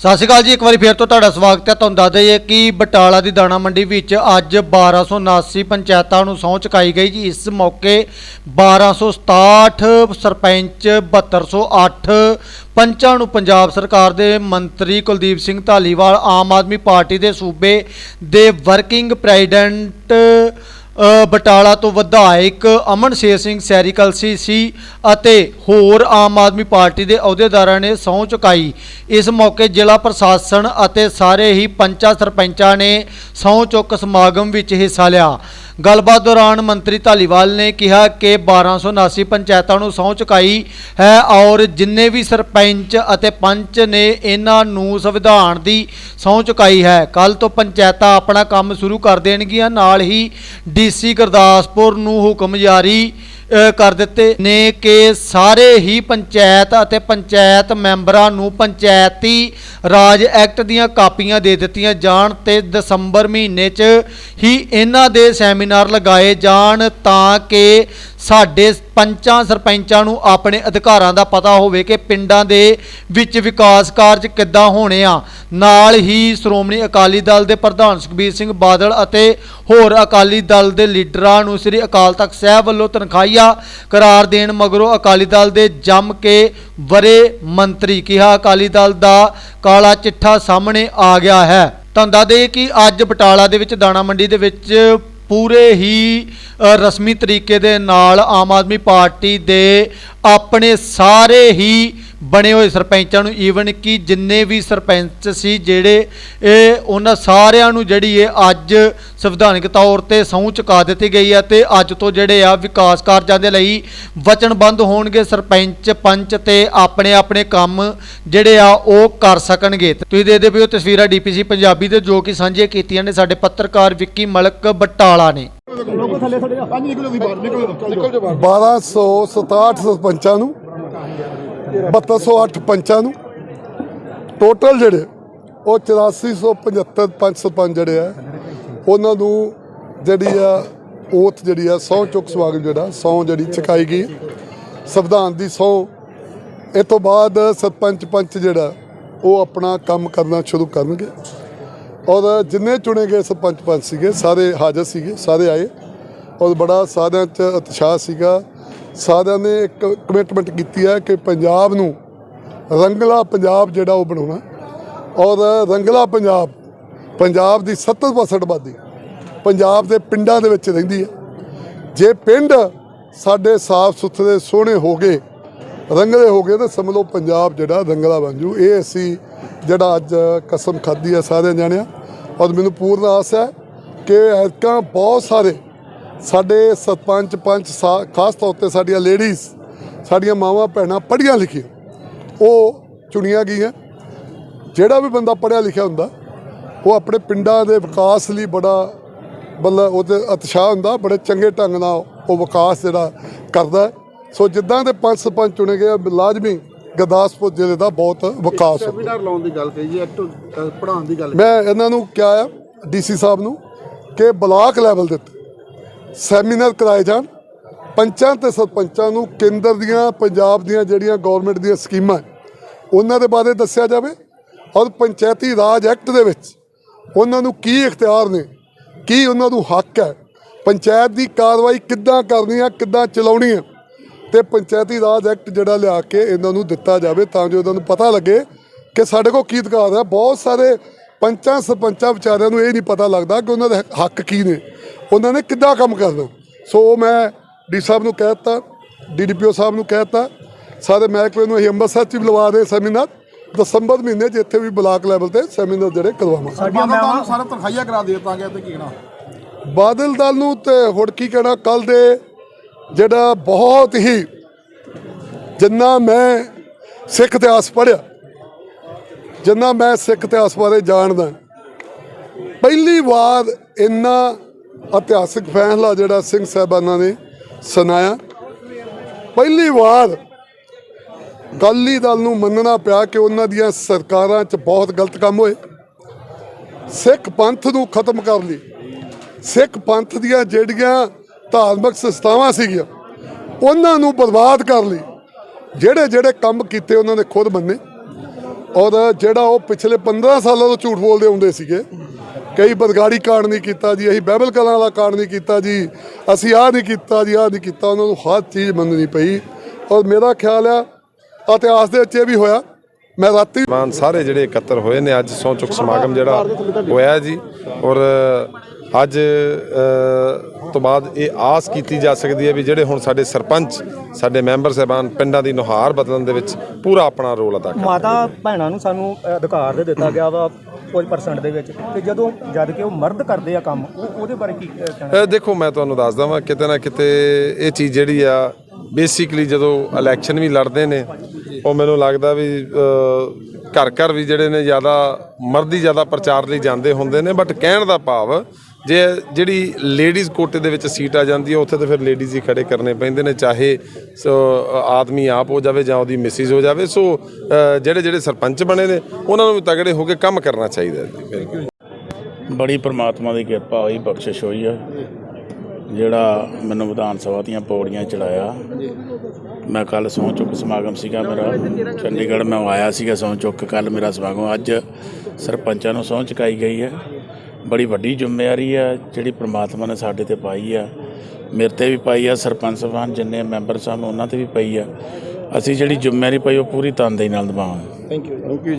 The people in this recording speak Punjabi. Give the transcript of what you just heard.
ਸਤਿ ਸ਼੍ਰੀ ਅਕਾਲ ਜੀ, ਇੱਕ ਵਾਰੀ ਫੇਰ ਤੋਂ ਤੁਹਾਡਾ ਸਵਾਗਤ ਹੈ। ਤੁਹਾਨੂੰ ਦੱਸ ਦਈਏ ਕਿ ਬਟਾਲਾ ਦੀ ਦਾਣਾ ਮੰਡੀ ਵਿੱਚ ਅੱਜ 1279 ਪੰਚਾਇਤਾਂ ਨੂੰ ਸਹੁੰ ਚੁਕਾਈ ਗਈ ਜੀ। ਇਸ ਮੌਕੇ 1267 ਸਰਪੰਚ 7208 ਪੰਚਾਂ ਨੂੰ ਪੰਜਾਬ ਸਰਕਾਰ ਦੇ ਮੰਤਰੀ ਕੁਲਦੀਪ ਸਿੰਘ ਧਾਲੀਵਾਲ, ਆਮ ਆਦਮੀ ਪਾਰਟੀ ਦੇ ਸੂਬੇ ਦੇ ਵਰਕਿੰਗ ਪ੍ਰੈਜ਼ੀਡੈਂਟ ਬਟਾਲਾ ਤੋਂ ਵਿਧਾਇਕ ਅਮਨ ਸ਼ੇਰ ਸਿੰਘ ਸੈਰੀ ਕਲਸੀ ਸੀ ਅਤੇ ਹੋਰ ਆਮ ਆਦਮੀ ਪਾਰਟੀ ਦੇ ਅਹੁਦੇਦਾਰਾਂ ਨੇ ਸਹੁੰ ਚੁਕਾਈ। ਇਸ ਮੌਕੇ ਜ਼ਿਲ੍ਹਾ ਪ੍ਰਸ਼ਾਸਨ ਅਤੇ ਸਾਰੇ ਹੀ ਪੰਚਾਂ ਸਰਪੰਚਾਂ ਨੇ ਸਹੁੰ ਚੁੱਕ ਸਮਾਗਮ ਵਿੱਚ ਹਿੱਸਾ ਲਿਆ। ਗੱਲਬਾਤ ਦੌਰਾਨ ਮੰਤਰੀ ਧਾਲੀਵਾਲ ਨੇ ਕਿਹਾ ਕਿ 1279 ਪੰਚਾਇਤਾਂ ਨੂੰ ਸਹੁੰ ਚੁਕਾਈ ਹੈ ਔਰ ਜਿੰਨੇ ਵੀ ਸਰਪੰਚ ਅਤੇ ਪੰਚ ਨੇ ਇਹਨਾਂ ਨੂੰ ਸੰਵਿਧਾਨ ਦੀ ਸਹੁੰ ਚੁਕਾਈ ਹੈ। ਕੱਲ ਤੋਂ ਪੰਚਾਇਤਾਂ ਆਪਣਾ ਕੰਮ ਸ਼ੁਰੂ ਕਰ ਦੇਣਗੀਆਂ। ਨਾਲ ਹੀ ਡੀਸੀ ਗੁਰਦਾਸਪੁਰ ਨੂੰ ਹੁਕਮ ਜਾਰੀ ਕਰ ਦਿੱਤੇ ਨੇ ਕਿ ਸਾਰੇ ਹੀ ਪੰਚਾਇਤ ਅਤੇ ਪੰਚਾਇਤ ਮੈਂਬਰਾਂ ਨੂੰ ਪੰਚਾਇਤੀ ਰਾਜ ਐਕਟ ਦੀਆਂ ਕਾਪੀਆਂ ਦੇ ਦਿੱਤੀਆਂ ਜਾਣ ਤੇ ਦਸੰਬਰ ਮਹੀਨੇ 'ਚ ਹੀ ਇਹਨਾਂ ਦੇ ਸੈਮੀਨਾਰ ਲਗਾਏ ਜਾਣ ਤਾਂ ਕਿ ਸਾਡੇ ਪੰਚਾਂ ਸਰਪੰਚਾਂ ਨੂੰ ਆਪਣੇ ਅਧਿਕਾਰਾਂ ਦਾ ਪਤਾ ਹੋਵੇ ਕਿ ਪਿੰਡਾਂ ਦੇ ਵਿੱਚ ਵਿਕਾਸ ਕਾਰਜ ਕਿੱਦਾਂ ਹੋਣੇ ਆ। ਨਾਲ ਹੀ ਸ਼੍ਰੋਮਣੀ ਅਕਾਲੀ ਦਲ ਦੇ ਪ੍ਰਧਾਨ ਸੁਖਬੀਰ ਸਿੰਘ ਬਾਦਲ ਅਤੇ ਹੋਰ ਅਕਾਲੀ ਦਲ ਦੇ ਲੀਡਰਾਂ ਨੂੰ ਸ੍ਰੀ ਅਕਾਲ ਤਖਤ ਸਾਹਿਬ ਵੱਲੋਂ ਤਨਖਾਹੀਆ ਕਰਾਰ ਦੇਣ ਮਗਰੋਂ ਅਕਾਲੀ ਦਲ ਦੇ ਜੰਮ ਕੇ ਵਰੇ ਮੰਤਰੀ ਕਿਹਾ ਅਕਾਲੀ ਦਲ ਦਾ ਕਾਲਾ ਚਿੱਠਾ ਸਾਹਮਣੇ ਆ ਗਿਆ ਹੈ। ਤੁਹਾਨੂੰ ਦੱਸ ਦੇਈਏ ਕਿ ਅੱਜ ਬਟਾਲਾ ਦੇ ਵਿੱਚ ਦਾਣਾ ਮੰਡੀ ਦੇ ਵਿੱਚ ਪੂਰੇ ਹੀ ਰਸਮੀ ਤਰੀਕੇ ਦੇ ਨਾਲ ਆਮ ਆਦਮੀ ਪਾਰਟੀ ਦੇ ਆਪਣੇ ਸਾਰੇ ਹੀ ਬਣੇ ਹੋਏ ਸਰਪੰਚਾਂ ਨੂੰ ਈਵਨ ਕਿ ਜਿੰਨੇ ਵੀ ਸਰਪੰਚ ਸੀ ਜਿਹੜੇ ਇਹ ਉਹਨਾਂ ਸਾਰਿਆਂ ਨੂੰ ਜਿਹੜੀ ਇਹ ਅੱਜ ਸੰਵਿਧਾਨਕ ਤੌਰ ਤੇ ਸਹੁੰ ਚੁਕਾ ਦਿੱਤੀ ਗਈ ਹੈ ਤੇ ਅੱਜ ਤੋਂ ਜਿਹੜੇ ਆ ਵਿਕਾਸ ਕਾਰਜਾਂ ਦੇ ਲਈ ਵਚਨਬੰਦ ਹੋਣਗੇ ਸਰਪੰਚ ਪੰਚ ਤੇ ਆਪਣੇ ਆਪਣੇ ਕੰਮ ਜਿਹੜੇ ਆ ਉਹ ਕਰ ਸਕਣਗੇ। ਤੁਸੀਂ ਦੇਖਦੇ ਪਏ ਹੋ ਤਸਵੀਰਾਂ ਡੀਪੀਸੀ ਪੰਜਾਬੀ ਦੇ ਜੋ ਕਿ ਸਾਂਝੀਆਂ ਕੀਤੀਆਂ ਨੇ ਸਾਡੇ ਪੱਤਰਕਾਰ ਵਿੱਕੀ ਮਲਕ ਬਟਾਲਾ ਨੇ। ਪੰਜ ਨਿਕਲੋ ਤੁਸੀਂ ਬਾਹਰ ਨਿਕਲੋ ਨਿਕਲ ਜਾਓ ਬਾਹਰ। 1267 ਸਰਪੰਚਾਂ ਨੂੰ 7208 ਪੰਚਾਂ ਨੂੰ। ਟੋਟਲ ਜਿਹੜੇ, ਉਹ 8475 ਪੰਚ ਸਰਪੰਚ ਜਿਹੜੇ ਆ, ਉਹਨਾਂ ਨੂੰ ਜਿਹੜੀ ਆ ਓਥ ਜਿਹੜੀ ਆ, ਸਹੁੰ ਚੁੱਕ ਸਵਾਗਤ ਜਿਹੜਾ, ਸਹੁੰ ਜਿਹੜੀ ਚੁਕਾਈ ਗਈ। ਸੰਵਿਧਾਨ ਦੀ ਸਹੁੰ, ਇਹ ਤੋਂ ਬਾਅਦ ਸਰਪੰਚ ਪੰਚ ਜਿਹੜਾ, ਉਹ ਆਪਣਾ ਕੰਮ ਕਰਨਾ ਸ਼ੁਰੂ ਕਰਨਗੇ। ਔਰ ਜਿੰਨੇ ਚੁਣੇ ਗਏ ਸਰਪੰਚ ਪੰਚ ਸੀਗੇ, ਸਾਰੇ ਹਾਜ਼ਰ ਸੀਗੇ, ਸਾਰੇ ਆਏ। ਔਰ ਬੜਾ ਸਾਰਿਆਂ 'ਚ ਉਤਸ਼ਾਹ ਸੀਗਾ। ਸਾਰਿਆਂ ਨੇ ਇੱਕ ਕਮਿਟਮੈਂਟ ਕੀਤੀ ਹੈ ਕਿ ਪੰਜਾਬ ਨੂੰ ਰੰਗਲਾ ਪੰਜਾਬ ਜਿਹੜਾ ਉਹ ਬਣਾਉਣਾ ਔਰ ਰੰਗਲਾ ਪੰਜਾਬ ਪੰਜਾਬ ਦੀ 70% ਆਬਾਦੀ ਪੰਜਾਬ ਦੇ ਪਿੰਡਾਂ ਦੇ ਵਿੱਚ ਰਹਿੰਦੀ ਹੈ। ਜੇ ਪਿੰਡ ਸਾਡੇ ਸਾਫ਼ ਸੁਥਰੇ, ਸੋਹਣੇ ਹੋ ਗਏ, ਰੰਗਲੇ ਹੋ ਗਏ, ਤਾਂ ਸਮਝ ਲਓ ਪੰਜਾਬ ਜਿਹੜਾ ਰੰਗਲਾ ਬਣ ਜੂ। ਇਹ ਅਸੀਂ ਜਿਹੜਾ ਅੱਜ ਕਸਮ ਖਾਧੀ ਹੈ ਸਾਰਿਆਂ ਜਾਣਿਆ। ਔਰ ਮੈਨੂੰ ਪੂਰਨ ਆਸ ਹੈ ਕਿ ਐਤਕਾਂ ਬਹੁਤ ਸਾਰੇ ਸਾਡੇ ਸਰਪੰਚ ਪੰਚ ਖਾਸ ਤੌਰ ਤੇ ਸਾਡੀਆਂ ਲੇਡੀਜ਼ ਸਾਡੀਆਂ ਮਾਵਾਂ ਭੈਣਾਂ ਪੜ੍ਹੀਆਂ ਲਿਖੀਆਂ। ਉਹ ਚੁਣੀਆਂ ਗਈਆਂ। ਜਿਹੜਾ ਵੀ ਬੰਦਾ ਪੜ੍ਹਿਆ ਲਿਖਿਆ ਹੁੰਦਾ ਉਹ ਆਪਣੇ ਪਿੰਡਾਂ ਦੇ ਵਿਕਾਸ ਲਈ ਬੜਾ ਮਤਲਬ ਉਹਦੇ ਉਤਸ਼ਾਹ ਹੁੰਦਾ ਬੜੇ ਚੰਗੇ ਢੰਗ ਨਾਲ ਉਹ ਵਿਕਾਸ ਜਿਹੜਾ ਕਰਦਾ। ਸੋ ਜਿੱਦਾਂ ਦੇ ਪੰਜ ਸਰਪੰਚ ਚੁਣੇ ਗਏ ਲਾਜ਼ਮੀ ਗੁਰਦਾਸਪੁਰ ਜ਼ਿਲ੍ਹੇ ਦਾ ਬਹੁਤ ਵਿਕਾਸ ਹੋਊਗਾ ਸੈਮੀਨਾਰ ਲਾਉਣ ਦੀ ਗੱਲ ਕਹੀ ਹੈ ਪੜਾਉਣ ਦੀ ਗੱਲ ਮੈਂ ਇਹਨਾਂ ਨੂੰ ਕਿਹਾ ਆ ਡੀਸੀ ਸਾਹਿਬ ਨੂੰ ਕਿ ਬਲਾਕ ਲੈਵਲ ਦੇ ਸੈਮੀਨਾਰ ਕਰਾਏ ਜਾਣ। ਪੰਚਾਂ ਤੇ ਸਰਪੰਚਾਂ ਨੂੰ ਕੇਂਦਰ ਦੀਆਂ, ਪੰਜਾਬ ਦੀਆਂ ਜਿਹੜੀਆਂ ਗਵਰਨਮੈਂਟ ਦੀਆਂ ਸਕੀਮਾਂ ਉਹਨਾਂ ਦੇ ਬਾਰੇ ਦੱਸਿਆ ਜਾਵੇ ਔਰ ਪੰਚਾਇਤੀ ਰਾਜ ਐਕਟ ਦੇ ਵਿੱਚ ਉਹਨਾਂ ਨੂੰ ਕੀ ਇਖਤਿਆਰ ਨੇ, ਕੀ ਉਹਨਾਂ ਨੂੰ ਹੱਕ ਹੈ, ਪੰਚਾਇਤ ਦੀ ਕਾਰਵਾਈ ਕਿੱਦਾਂ ਕਰਨੀ ਆ ਕਿੱਦਾਂ ਚਲਾਉਣੀ ਹੈ ਤੇ ਪੰਚਾਇਤੀ ਰਾਜ ਐਕਟ ਜਿਹੜਾ ਲਿਆ ਕੇ ਇਹਨਾਂ ਨੂੰ ਦਿੱਤਾ ਜਾਵੇ ਤਾਂ ਜੋ ਇਹਨਾਂ ਨੂੰ ਪਤਾ ਲੱਗੇ ਕਿ ਸਾਡੇ ਕੋਲ ਕੀ ਅਧਿਕਾਰ ਹੈ। ਬਹੁਤ ਸਾਰੇ ਪੰਚਾਂ, ਸਰਪੰਚਾਂ ਵਿਚਾਰਿਆਂ ਨੂੰ ਇਹ ਨਹੀਂ ਪਤਾ ਲੱਗਦਾ ਕਿ ਉਹਨਾਂ ਦੇ ਹੱਕ ਕੀ ਨੇ। ਉਹਨਾਂ ਨੇ ਕਿੱਦਾਂ ਕੰਮ ਕਰਨਾ? ਸੋ ਮੈਂ ਡੀ ਸਾਹਿਬ ਨੂੰ ਕਹਿ ਦਿੱਤਾ ਡੀਡੀਪੀਓ ਸਾਹਿਬ ਨੂੰ ਕਹਿ ਦਿੱਤਾ ਸਾਰੇ ਮਹਿਕਮੇ ਨੂੰ ਅਸੀਂ ਅੰਮ੍ਰਿਤਸਰ 'ਚ ਵੀ ਲਵਾ ਦੇ ਸੈਮੀਨਾਰ ਦਸੰਬਰ ਮਹੀਨੇ 'ਚ ਇੱਥੇ ਵੀ ਬਲਾਕ ਲੈਵਲ ਤੇ ਸੈਮੀਨਾਰ ਜਿਹੜੇ ਕਰਵਾਵਾਂਗੇ। ਸਾਡੀਆਂ ਮਾਵਾਂ ਸਾਰਾ ਤਨਖਾਹੀਆ ਕਰਾ ਦੇ ਦਿੱਤਾ ਗਿਆ ਤੇ ਕੀ ਕਹਿਣਾ? ਬਾਦਲ ਦਲ ਨੂੰ ਤੇ ਹੁਣ ਕੀ ਕਹਿਣਾ ਕੱਲ ਦੇ ਜਿਹੜਾ ਬਹੁਤ ਹੀ ਜਿੰਨਾ ਮੈਂ ਸਿੱਖ ਇਤਿਹਾਸ ਪੜ੍ਹਿਆ ਜਿੰਨਾ ਮੈਂ ਸਿੱਖ ਇਤਿਹਾਸ ਬਾਰੇ ਜਾਣਦਾ ਪਹਿਲੀ ਵਾਰ ਇੰਨਾ ਇਤਿਹਾਸਿਕ ਫੈਸਲਾ ਜਿਹੜਾ ਸਿੰਘ ਸਾਹਿਬਾਨਾਂ ਨੇ ਸੁਣਾਇਆ। ਪਹਿਲੀ ਵਾਰ ਅਕਾਲੀ ਦਲ ਨੂੰ ਮੰਨਣਾ ਪਿਆ ਕਿ ਉਹਨਾਂ ਦੀਆਂ ਸਰਕਾਰਾਂ 'ਚ ਬਹੁਤ ਗਲਤ ਕੰਮ ਹੋਏ। ਸਿੱਖ ਪੰਥ ਨੂੰ ਖਤਮ ਕਰ ਲਈ। ਸਿੱਖ ਪੰਥ ਦੀਆਂ ਜਿਹੜੀਆਂ ਧਾਰਮਿਕ ਸੰਸਥਾਵਾਂ ਸੀਗੀਆਂ, ਉਹਨਾਂ ਨੂੰ ਬਰਬਾਦ ਕਰ ਲਈ। ਜਿਹੜੇ ਜਿਹੜੇ ਕੰਮ ਕੀਤੇ ਉਹਨਾਂ ਨੇ ਖੁਦ ਮੰਨੇ। ਔਰ ਜਿਹੜਾ ਉਹ ਪਿਛਲੇ 15 ਸਾਲਾਂ ਤੋਂ ਝੂਠ ਬੋਲਦੇ ਹੁੰਦੇ ਸੀਗੇ ਕਈ ਬਦਗਾੜੀ ਕਾਂਡ ਨਹੀਂ ਕੀਤਾ ਜੀ ਅਸੀਂ ਬਾਈਬਲ ਕਲਾਂ ਵਾਲਾ ਕਾਂਡ ਨਹੀਂ ਕੀਤਾ ਜੀ ਅਸੀਂ ਆਹ ਨਹੀਂ ਕੀਤਾ ਜੀ ਆਹ ਨਹੀਂ ਕੀਤਾ ਉਹਨਾਂ ਨੂੰ ਹਰ ਚੀਜ਼ ਮੰਨਣੀ ਪਈ। ਔਰ ਮੇਰਾ ਖਿਆਲ ਆ ਇਤਿਹਾਸ ਦੇ ਵਿੱਚ ਇਹ ਵੀ ਹੋਇਆ ਮੈਂ ਰਾਤੀ ਮਾਨ ਸਾਰੇ ਜਿਹੜੇ ਇਕੱਤਰ ਹੋਏ ਨੇ ਅੱਜ ਚੁੱਕ ਸਮਾਗਮ ਜਿਹੜਾ ਹੋਇਆ ਜੀ ਔਰ ਅੱਜ ਤੋਂ ਬਾਅਦ ਇਹ ਆਸ ਕੀਤੀ ਜਾ ਸਕਦੀ ਹੈ ਵੀ ਜਿਹੜੇ ਹੁਣ ਸਾਡੇ ਸਰਪੰਚ ਸਾਡੇ ਮੈਂਬਰ ਸਾਹਿਬਾਨ ਪਿੰਡਾਂ ਦੀ ਨੁਹਾਰ ਬਦਲਣ ਦੇ ਵਿੱਚ ਪੂਰਾ ਆਪਣਾ ਰੋਲ ਅਦਾ ਕਰ ਮਾਤਾ ਭੈਣਾਂ ਨੂੰ ਸਾਨੂੰ ਅਧਿਕਾਰ ਦੇ ਦਿੱਤਾ ਗਿਆ ਵਾ। ਕੁਝ ਪਰਸੈਂਟ ਦੇ ਵਿੱਚ। ਤੇ ਜਦੋਂ ਜਦ ਕਿ ਉਹ ਮਰਦ ਕਰਦੇ ਆ ਕੰਮ, ਉਹ ਉਹਦੇ ਬਾਰੇ ਕੀ ਕਹਿਣਾ ਦੇਖੋ, ਮੈਂ ਤੁਹਾਨੂੰ ਦੱਸ ਵਾਂ, ਕਿਤੇ ਨਾ ਕਿਤੇ ਇਹ ਚੀਜ਼ ਜਿਹੜੀ ਆ ਬੇਸਿਕਲੀ ਜਦੋਂ ਇਲੈਕਸ਼ਨ ਵੀ ਲੜਦੇ ਨੇ, ਉਹ ਮੈਨੂੰ ਲੱਗਦਾ ਵੀ ਘਰ ਘਰ ਵੀ ਜਿਹੜੇ ਨੇ ਜ਼ਿਆਦਾ, ਮਰਦੀ ਜ਼ਿਆਦਾ ਪ੍ਰਚਾਰ ਲਈ ਜਾਂਦੇ ਹੁੰਦੇ ਨੇ ਬਟ ਕਹਿਣ ਦਾ ਭਾਵ ਜੇ ਜਿਹੜੀ ਲੇਡੀਜ਼ ਕੋਟੇ ਦੇ ਵਿੱਚ ਸੀਟ ਆ ਜਾਂਦੀ ਹੈ, ਉੱਥੇ ਤਾਂ ਫਿਰ ਲੇਡੀਜ਼ ਹੀ ਖੜੇ ਕਰਨੇ ਪੈਂਦੇ ਨੇ, ਚਾਹੇ ਸੋ ਆਦਮੀ ਆਪ ਹੋ ਜਾਵੇ ਜਾਂ ਉਹਦੀ ਮਿਸਿਸ ਹੋ ਜਾਵੇ। ਸੋ ਜਿਹੜੇ ਜਿਹੜੇ ਸਰਪੰਚ ਬਣੇ ਨੇ, ਉਹਨਾਂ ਨੂੰ ਵੀ ਤਗੜੇ ਹੋ ਕੇ ਕੰਮ ਕਰਨਾ ਚਾਹੀਦਾ ਜੀ, ਬਿਲਕੁਲ। ਬੜੀ ਪ੍ਰਮਾਤਮਾ ਦੀ ਕਿਰਪਾ ਹੋਈ, ਬਖਸ਼ਿਸ਼ ਹੋਈ ਆ। ਜਿਹੜਾ ਮੈਨੂੰ ਵਿਧਾਨ ਸਭਾ ਦੀਆਂ ਪੌੜੀਆਂ ਚੜਾਇਆ, ਮੈਂ ਕੱਲ ਸਹੁੰ ਚੁੱਕ ਸਮਾਗਮ ਸੀਗਾ ਮੇਰਾ। ਚੰਡੀਗੜ੍ਹ ਮੈਂ ਆਇਆ ਸੀਗਾ ਸਹੁੰ ਚੁੱਕ ਕੱਲ ਮੇਰਾ ਸਮਾਗਮ। ਅੱਜ ਸਰਪੰਚਾਂ ਨੂੰ ਸਹੁੰ ਚੁਕਾਈ ਗਈ ਹੈ। ਬੜੀ ਵੱਡੀ ਜ਼ਿੰਮੇਵਾਰੀ ਆ ਜਿਹੜੀ ਪ੍ਰਮਾਤਮਾ ਨੇ ਸਾਡੇ ਤੇ ਪਾਈ ਆ। ਮੇਰੇ ਤੇ ਵੀ ਪਾਈ ਆ ਸਰਪੰਚ ਸਾਹਿਬਾਨ ਜਿੰਨੇ ਮੈਂਬਰ ਸਾਹਿਬ ਉਹਨਾਂ ਤੇ ਵੀ ਪਈ ਆ। ਅਸੀਂ ਜਿਹੜੀ ਜ਼ਿੰਮੇਵਾਰੀ ਪਾਈ ਉਹ ਪੂਰੀ ਤਨਦੇਹੀ ਨਾਲ ਨਿਭਾਵਾਂਗੇ।